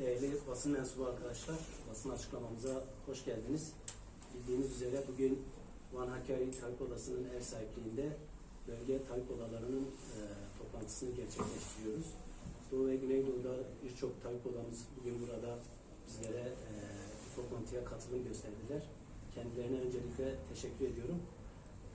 Değerli basın mensubu arkadaşlar, basın açıklamamıza hoş geldiniz. Bildiğiniz üzere bugün Van Hakkari Tabip Odası'nın ev sahipliğinde bölge tabip odalarının e, toplantısını gerçekleştiriyoruz. Doğu ve Güneydoğu'da birçok tabip odamız bugün burada bizlere e, toplantıya katılım gösterdiler. Kendilerine öncelikle teşekkür ediyorum.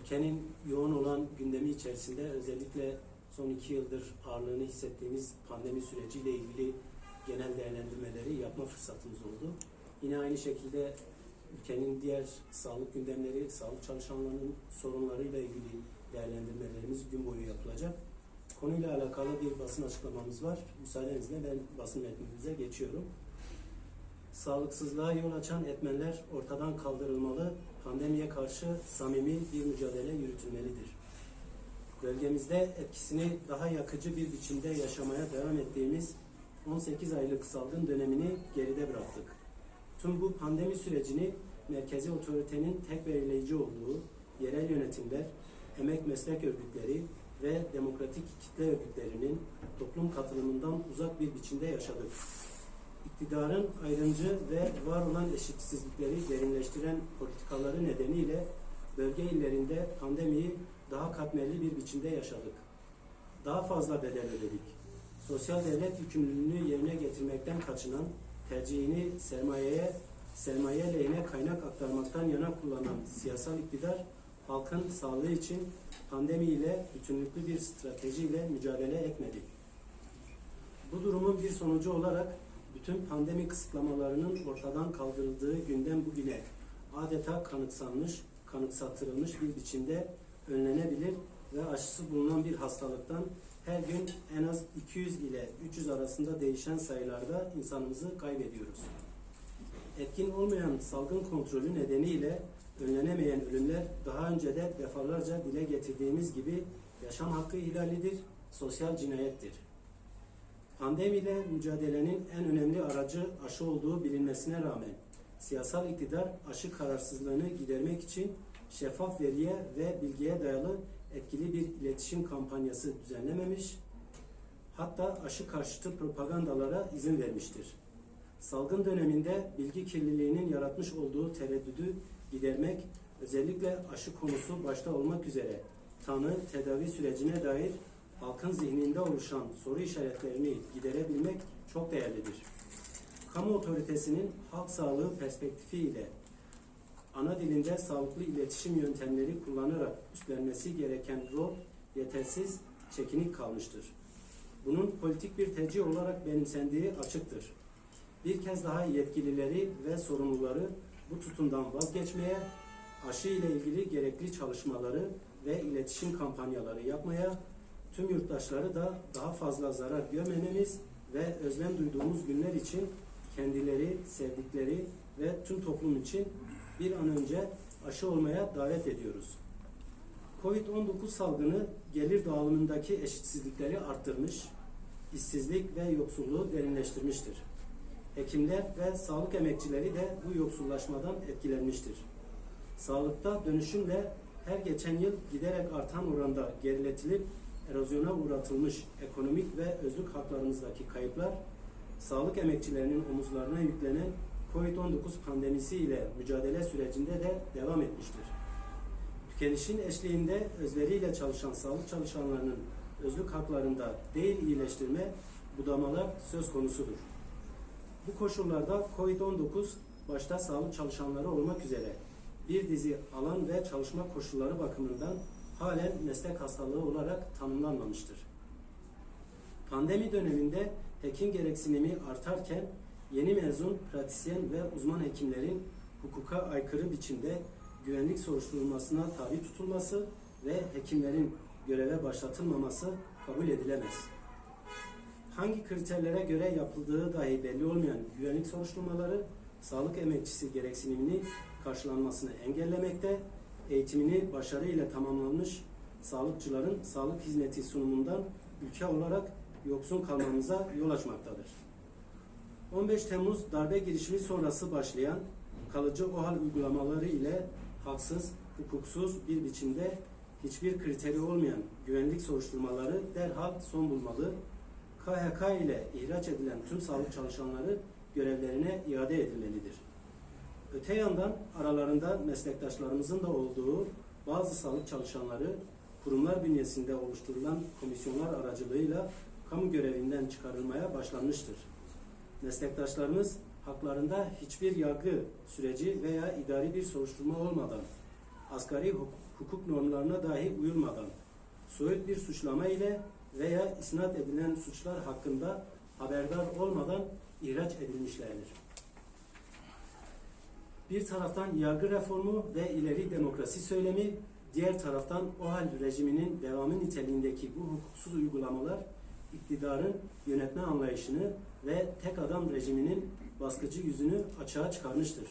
Ülkenin yoğun olan gündemi içerisinde özellikle son iki yıldır ağırlığını hissettiğimiz pandemi süreciyle ilgili genel değerlendirmeleri yapma fırsatımız oldu. Yine aynı şekilde ülkenin diğer sağlık gündemleri, sağlık çalışanlarının sorunlarıyla ilgili değerlendirmelerimiz gün boyu yapılacak. Konuyla alakalı bir basın açıklamamız var. Müsaadenizle ben basın metnimize geçiyorum. Sağlıksızlığa yol açan etmenler ortadan kaldırılmalı, pandemiye karşı samimi bir mücadele yürütülmelidir. Bölgemizde etkisini daha yakıcı bir biçimde yaşamaya devam ettiğimiz 18 aylık salgın dönemini geride bıraktık. Tüm bu pandemi sürecini merkezi otoritenin tek belirleyici olduğu yerel yönetimler, emek meslek örgütleri ve demokratik kitle örgütlerinin toplum katılımından uzak bir biçimde yaşadık. İktidarın ayrımcı ve var olan eşitsizlikleri derinleştiren politikaları nedeniyle bölge illerinde pandemiyi daha katmerli bir biçimde yaşadık. Daha fazla bedel ödedik. Sosyal devlet yükümlülüğünü yerine getirmekten kaçınan, tercihini sermayeye, sermaye lehine kaynak aktarmaktan yana kullanan siyasal iktidar, halkın sağlığı için pandemiyle bütünlüklü bir stratejiyle mücadele etmedi. Bu durumun bir sonucu olarak bütün pandemi kısıtlamalarının ortadan kaldırıldığı günden bugüne adeta kanıksanmış, kanıksattırılmış bir biçimde önlenebilir ve aşısı bulunan bir hastalıktan her gün en az 200 ile 300 arasında değişen sayılarda insanımızı kaybediyoruz. Etkin olmayan salgın kontrolü nedeniyle önlenemeyen ölümler daha önce de defalarca dile getirdiğimiz gibi yaşam hakkı ihlalidir, sosyal cinayettir. Pandemiyle mücadelenin en önemli aracı aşı olduğu bilinmesine rağmen siyasal iktidar aşı kararsızlığını gidermek için şeffaf veriye ve bilgiye dayalı etkili bir iletişim kampanyası düzenlememiş, hatta aşı karşıtı propagandalara izin vermiştir. Salgın döneminde bilgi kirliliğinin yaratmış olduğu tereddüdü gidermek, özellikle aşı konusu başta olmak üzere tanı, tedavi sürecine dair halkın zihninde oluşan soru işaretlerini giderebilmek çok değerlidir. Kamu otoritesinin halk sağlığı perspektifi ile ana dilinde sağlıklı iletişim yöntemleri kullanarak üstlenmesi gereken rol yetersiz, çekinik kalmıştır. Bunun politik bir tercih olarak benimsendiği açıktır. Bir kez daha yetkilileri ve sorumluları bu tutumdan vazgeçmeye, aşı ile ilgili gerekli çalışmaları ve iletişim kampanyaları yapmaya, tüm yurttaşları da daha fazla zarar görmememiz ve özlem duyduğumuz günler için kendileri, sevdikleri ve tüm toplum için bir an önce aşı olmaya davet ediyoruz. Covid-19 salgını gelir dağılımındaki eşitsizlikleri arttırmış, işsizlik ve yoksulluğu derinleştirmiştir. Hekimler ve sağlık emekçileri de bu yoksullaşmadan etkilenmiştir. Sağlıkta dönüşümle her geçen yıl giderek artan oranda geriletilip erozyona uğratılmış ekonomik ve özlük haklarımızdaki kayıplar, sağlık emekçilerinin omuzlarına yüklenen COVID-19 pandemisi ile mücadele sürecinde de devam etmiştir. Tükenişin eşliğinde özveriyle çalışan sağlık çalışanlarının özlük haklarında değil iyileştirme, budamalar söz konusudur. Bu koşullarda COVID-19 başta sağlık çalışanları olmak üzere bir dizi alan ve çalışma koşulları bakımından halen meslek hastalığı olarak tanımlanmamıştır. Pandemi döneminde hekim gereksinimi artarken yeni mezun, pratisyen ve uzman hekimlerin hukuka aykırı biçimde güvenlik soruşturulmasına tabi tutulması ve hekimlerin göreve başlatılmaması kabul edilemez. Hangi kriterlere göre yapıldığı dahi belli olmayan güvenlik soruşturmaları sağlık emekçisi gereksinimini karşılanmasını engellemekte, eğitimini başarıyla tamamlanmış sağlıkçıların sağlık hizmeti sunumundan ülke olarak yoksun kalmamıza yol açmaktadır. 15 Temmuz darbe girişimi sonrası başlayan kalıcı OHAL uygulamaları ile haksız, hukuksuz bir biçimde hiçbir kriteri olmayan güvenlik soruşturmaları derhal son bulmalı, KHK ile ihraç edilen tüm sağlık çalışanları görevlerine iade edilmelidir. Öte yandan aralarında meslektaşlarımızın da olduğu bazı sağlık çalışanları kurumlar bünyesinde oluşturulan komisyonlar aracılığıyla kamu görevinden çıkarılmaya başlanmıştır. Meslektaşlarımız haklarında hiçbir yargı süreci veya idari bir soruşturma olmadan, asgari huk- hukuk normlarına dahi uyulmadan, soyut bir suçlama ile veya isnat edilen suçlar hakkında haberdar olmadan ihraç edilmişlerdir. Bir taraftan yargı reformu ve ileri demokrasi söylemi, diğer taraftan OHAL rejiminin devamı niteliğindeki bu hukuksuz uygulamalar iktidarın yönetme anlayışını ve tek adam rejiminin baskıcı yüzünü açığa çıkarmıştır.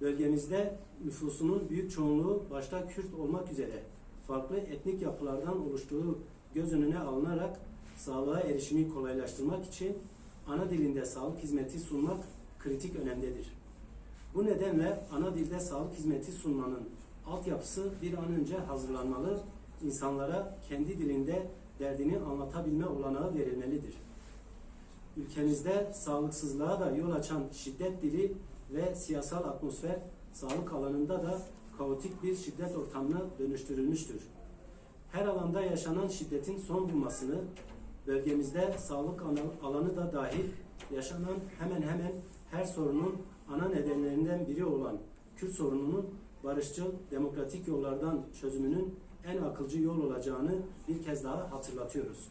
Bölgemizde nüfusunun büyük çoğunluğu başta Kürt olmak üzere farklı etnik yapılardan oluştuğu göz önüne alınarak sağlığa erişimi kolaylaştırmak için ana dilinde sağlık hizmeti sunmak kritik önemdedir. Bu nedenle ana dilde sağlık hizmeti sunmanın altyapısı bir an önce hazırlanmalı, insanlara kendi dilinde derdini anlatabilme olanağı verilmelidir. Ülkemizde sağlıksızlığa da yol açan şiddet dili ve siyasal atmosfer sağlık alanında da kaotik bir şiddet ortamına dönüştürülmüştür. Her alanda yaşanan şiddetin son bulmasını, bölgemizde sağlık alanı da dahil yaşanan hemen hemen her sorunun ana nedenlerinden biri olan Kürt sorununun barışçıl, demokratik yollardan çözümünün en akılcı yol olacağını bir kez daha hatırlatıyoruz.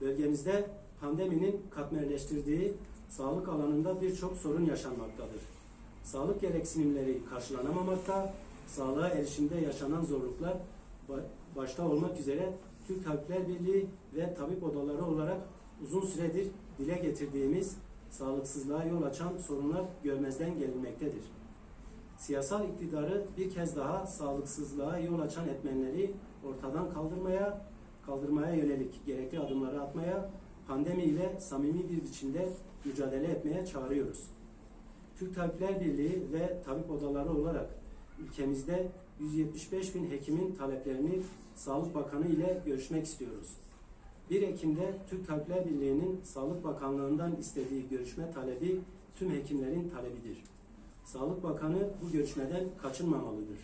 Bölgemizde pandeminin katmerleştirdiği sağlık alanında birçok sorun yaşanmaktadır. Sağlık gereksinimleri karşılanamamakta, sağlığa erişimde yaşanan zorluklar ba- başta olmak üzere Türk Tabipler Birliği ve tabip odaları olarak uzun süredir dile getirdiğimiz sağlıksızlığa yol açan sorunlar görmezden gelinmektedir. Siyasal iktidarı bir kez daha sağlıksızlığa yol açan etmenleri ortadan kaldırmaya, kaldırmaya yönelik gerekli adımları atmaya, pandemi ile samimi bir biçimde mücadele etmeye çağırıyoruz. Türk Tabipler Birliği ve tabip odaları olarak ülkemizde 175 bin hekimin taleplerini Sağlık Bakanı ile görüşmek istiyoruz. 1 Ekim'de Türk Tabipler Birliği'nin Sağlık Bakanlığı'ndan istediği görüşme talebi tüm hekimlerin talebidir. Sağlık Bakanı bu görüşmeden kaçınmamalıdır.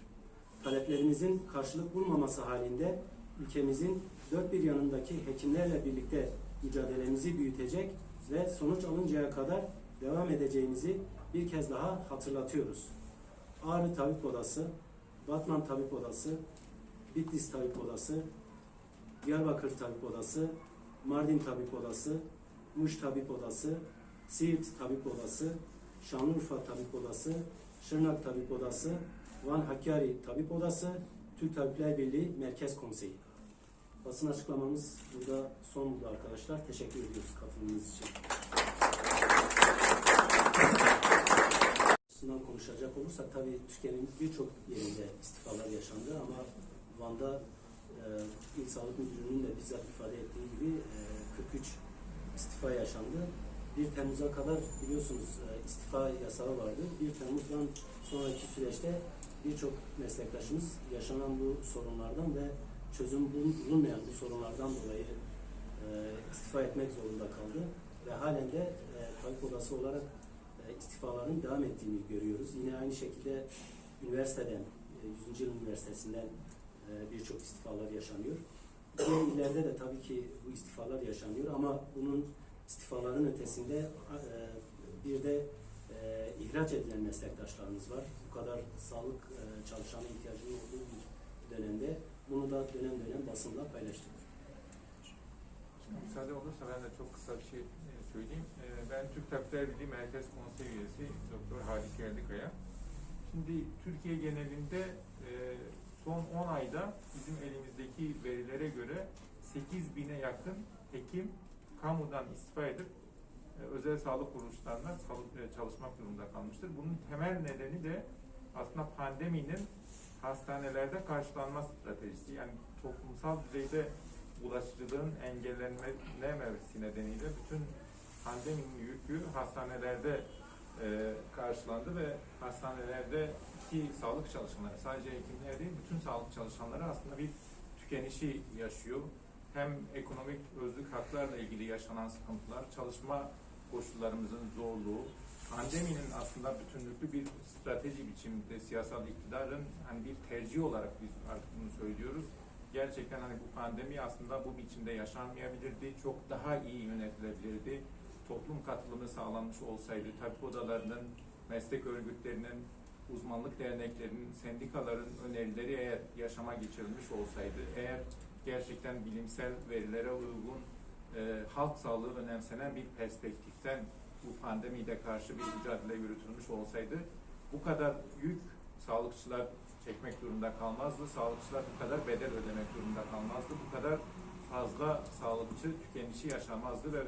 Taleplerimizin karşılık bulmaması halinde ülkemizin dört bir yanındaki hekimlerle birlikte mücadelemizi büyütecek ve sonuç alıncaya kadar devam edeceğimizi bir kez daha hatırlatıyoruz. Ağrı Tabip Odası, Batman Tabip Odası, Bitlis Tabip Odası, Diyarbakır Tabip Odası, Mardin Tabip Odası, Muş Tabip Odası, Siirt Tabip Odası, Şanlıurfa Tabip Odası, Şırnak Tabip Odası, Van Hakkari Tabip Odası, Türk Tabipler Birliği Merkez Konseyi. Basın açıklamamız burada son buldu arkadaşlar. Teşekkür ediyoruz katılımınız için. açısından konuşacak olursak tabii Türkiye'nin birçok yerinde istifalar yaşandı ama Van'da e, İl Sağlık Müdürlüğü'nün de bizzat ifade ettiği gibi e, 43 istifa yaşandı. 1 Temmuz'a kadar biliyorsunuz e, istifa yasağı vardı. 1 Temmuz'dan sonraki süreçte birçok meslektaşımız yaşanan bu sorunlardan ve çözüm bul- bulunmayan bu sorunlardan dolayı e, istifa etmek zorunda kaldı. Ve halen de e, tabip odası olarak e, istifaların devam ettiğini görüyoruz. Yine aynı şekilde üniversiteden, e, 100. Yıl Üniversitesi'nden e, birçok istifalar yaşanıyor. Diğer illerde de tabii ki bu istifalar yaşanıyor ama bunun istifaların ötesinde e, bir de e, ihraç edilen meslektaşlarımız var. Bu kadar sağlık e, çalışanı ihtiyacının olduğu bir dönemde bunu da dönem dönem basınla paylaştık. Şimdi müsaade olursa ben de çok kısa bir şey e, söyleyeyim. Ben Türk Tabipler Birliği Merkez Konsey Üyesi Doktor Halit Yerdikaya. Şimdi Türkiye genelinde son 10 ayda bizim elimizdeki verilere göre 8 bine yakın hekim kamudan istifa edip e, özel sağlık kuruluşlarına sağlık, e, çalışmak durumunda kalmıştır. Bunun temel nedeni de aslında pandeminin hastanelerde karşılanma stratejisi. Yani toplumsal düzeyde bulaşıcılığın engellenmemesi nedeniyle bütün pandeminin yükü hastanelerde e, karşılandı ve hastanelerdeki sağlık çalışanları sadece hekimler değil bütün sağlık çalışanları aslında bir tükenişi yaşıyor. Hem ekonomik özlük haklarla ilgili yaşanan sıkıntılar, çalışma koşullarımızın zorluğu, pandeminin aslında bütünlüklü bir strateji biçiminde siyasal iktidarın hani bir tercih olarak biz artık bunu söylüyoruz. Gerçekten hani bu pandemi aslında bu biçimde yaşanmayabilirdi. Çok daha iyi yönetilebilirdi. Toplum katılımı sağlanmış olsaydı, tabip odalarının, meslek örgütlerinin, uzmanlık derneklerinin, sendikaların önerileri eğer yaşama geçirilmiş olsaydı, eğer gerçekten bilimsel verilere uygun e, halk sağlığı önemsenen bir perspektiften bu pandemiyle karşı bir mücadele yürütülmüş olsaydı bu kadar yük sağlıkçılar çekmek durumunda kalmazdı. Sağlıkçılar bu kadar bedel ödemek durumunda kalmazdı. Bu kadar fazla sağlıkçı tükenişi yaşamazdı ve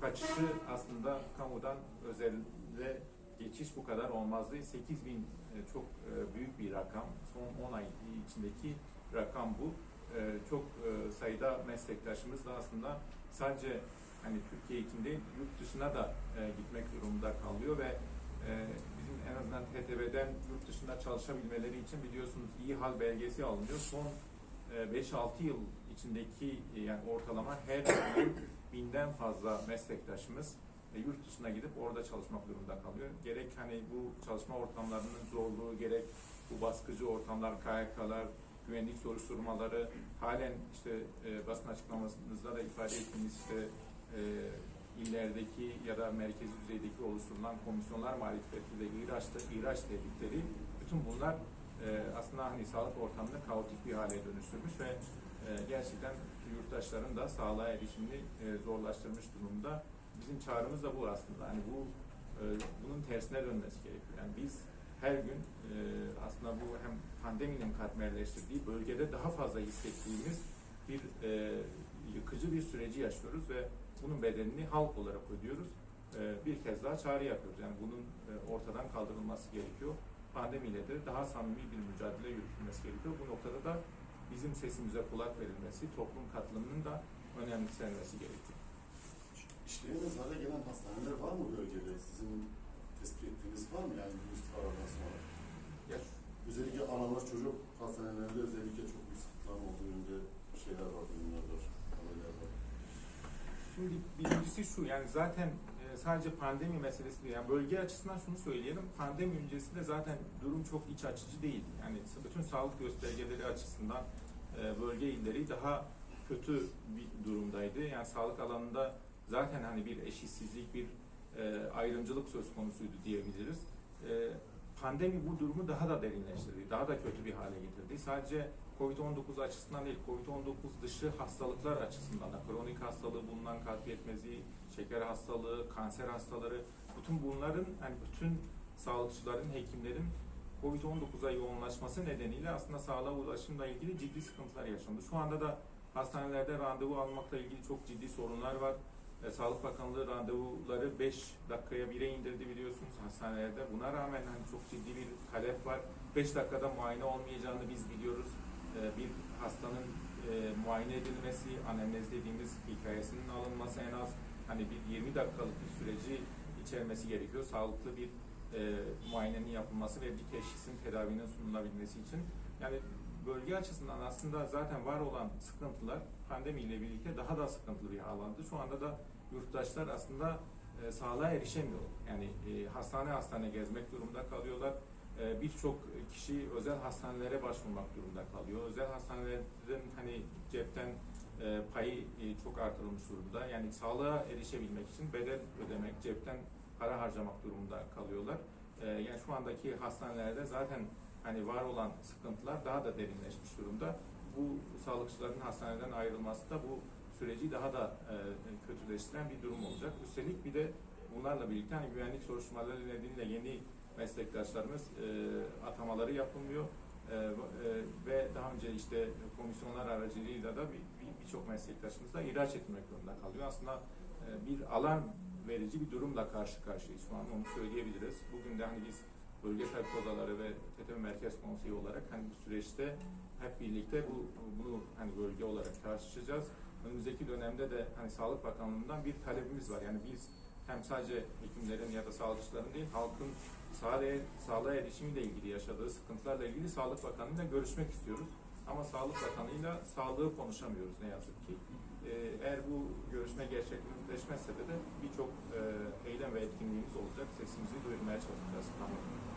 kaçışı aslında kamudan özelle geçiş bu kadar olmazdı. 8 bin e, çok e, büyük bir rakam. Son 10 ay içindeki rakam bu. E, Çok e, sayıda meslektaşımız da aslında sadece hani Türkiye içinde yurt dışına da e, gitmek durumunda kalıyor ve bizim en azından TTB'den yurt dışında çalışabilmeleri için biliyorsunuz iyi hal belgesi alınıyor. Son e, 5-6 yıl içindeki yani ortalama her yıl binden fazla meslektaşımız yurt dışına gidip orada çalışmak durumunda kalıyor. Gerek hani bu çalışma ortamlarının zorluğu, gerek bu baskıcı ortamlar, KYK'lar, güvenlik soruşturmaları, halen işte e, basın açıklamasınızda da ifade ettiğiniz işte e, illerdeki ya da merkezi düzeydeki oluşturulan komisyonlar marifetiyle ihraçta, ihraç dedikleri bütün bunlar e, aslında hani sağlık ortamını kaotik bir hale dönüştürmüş ve e, gerçekten yurttaşların da sağlığa erişimini e, zorlaştırmış durumda. Bizim çağrımız da bu aslında. Hani bu e, bunun tersine dönmesi gerekiyor. Yani biz her gün e, aslında bu hem pandeminin katmerleştirdiği bölgede daha fazla hissettiğimiz bir e, yıkıcı bir süreci yaşıyoruz ve bunun bedelini halk olarak ödüyoruz. E, bir kez daha çağrı yapıyoruz. Yani bunun e, ortadan kaldırılması gerekiyor. Pandemiyle de daha samimi bir mücadele yürütülmesi gerekiyor. Bu noktada da bizim sesimize kulak verilmesi, toplum katılımının da önemsenmesi gerekiyor. İşleyemez hale gelen hastaneler var mı bölgede? Sizin tespit ettiğiniz var mı yani bu istihbarattan sonra? Ya Özellikle analar çocuk hastanelerinde özellikle çok büyük sıkıntılar olduğu yönünde şeyler var, durumlar var, haberler var. Şimdi birincisi şu yani zaten e, sadece pandemi meselesi değil. Yani bölge açısından şunu söyleyelim. Pandemi öncesinde zaten durum çok iç açıcı değil. Yani bütün sağlık göstergeleri açısından e, bölge illeri daha kötü bir durumdaydı. Yani sağlık alanında zaten hani bir eşitsizlik, bir e, ayrımcılık söz konusuydu diyebiliriz. E, pandemi bu durumu daha da derinleştirdi, daha da kötü bir hale getirdi. Sadece Covid-19 açısından değil, Covid-19 dışı hastalıklar açısından da kronik hastalığı bulunan kalp yetmezliği, şeker hastalığı, kanser hastaları, bütün bunların hani bütün sağlıkçıların, hekimlerin Covid-19'a yoğunlaşması nedeniyle aslında sağlığa ulaşımla ilgili ciddi sıkıntılar yaşandı. Şu anda da hastanelerde randevu almakla ilgili çok ciddi sorunlar var. E, Sağlık Bakanlığı randevuları 5 dakikaya 1'e indirdi biliyorsunuz hastanelerde. Buna rağmen hani çok ciddi bir talep var. 5 dakikada muayene olmayacağını biz biliyoruz. E, bir hastanın e, muayene edilmesi, anemnez dediğimiz hikayesinin alınması en az hani bir 20 dakikalık bir süreci içermesi gerekiyor. Sağlıklı bir e, muayenenin yapılması ve bir teşhisin tedavinin sunulabilmesi için. Yani bölge açısından aslında zaten var olan sıkıntılar pandemiyle birlikte daha da sıkıntılı bir hal aldı. Şu anda da yurttaşlar aslında e, sağlığa erişemiyor. Yani e, hastane hastane gezmek durumunda kalıyorlar. E, Birçok kişi özel hastanelere başvurmak durumunda kalıyor. Özel hastanelerin hani cepten e, payı e, çok artırılmış durumda. Yani sağlığa erişebilmek için bedel ödemek, cepten para harcamak durumunda kalıyorlar. E, yani şu andaki hastanelerde zaten hani var olan sıkıntılar daha da derinleşmiş durumda. Bu sağlıkçıların hastaneden ayrılması da bu süreci daha da e, kötüleştiren bir durum olacak. Üstelik bir de bunlarla birlikte hani güvenlik soruşturmaları nedeniyle yeni meslektaşlarımız e, atamaları yapılmıyor. E, e, ve daha önce işte komisyonlar aracılığıyla da bir- bir- birçok meslektaşımız da ihraç etmek durumunda kalıyor. Aslında e, bir alarm verici bir durumla karşı karşıyayız şu an onu söyleyebiliriz. Bugün de hani biz bölge tabip odaları ve TTB Merkez Konseyi olarak hani bu süreçte hep birlikte bu bunu hani bölge olarak tartışacağız. Önümüzdeki dönemde de hani Sağlık Bakanlığı'ndan bir talebimiz var. Yani biz hem sadece hekimlerin ya da sağlıkçıların değil halkın sağlığa, sağlığa erişimiyle ilgili yaşadığı sıkıntılarla ilgili Sağlık Bakanlığı'yla görüşmek istiyoruz. Ama Sağlık Bakanı'yla sağlığı konuşamıyoruz ne yazık ki. Ee, eğer bu görüşme gerçekleşmezse de, birçok e, eylem ve etkinliğimiz olacak. Sesimizi duyurmaya çalışacağız kamuoyuna.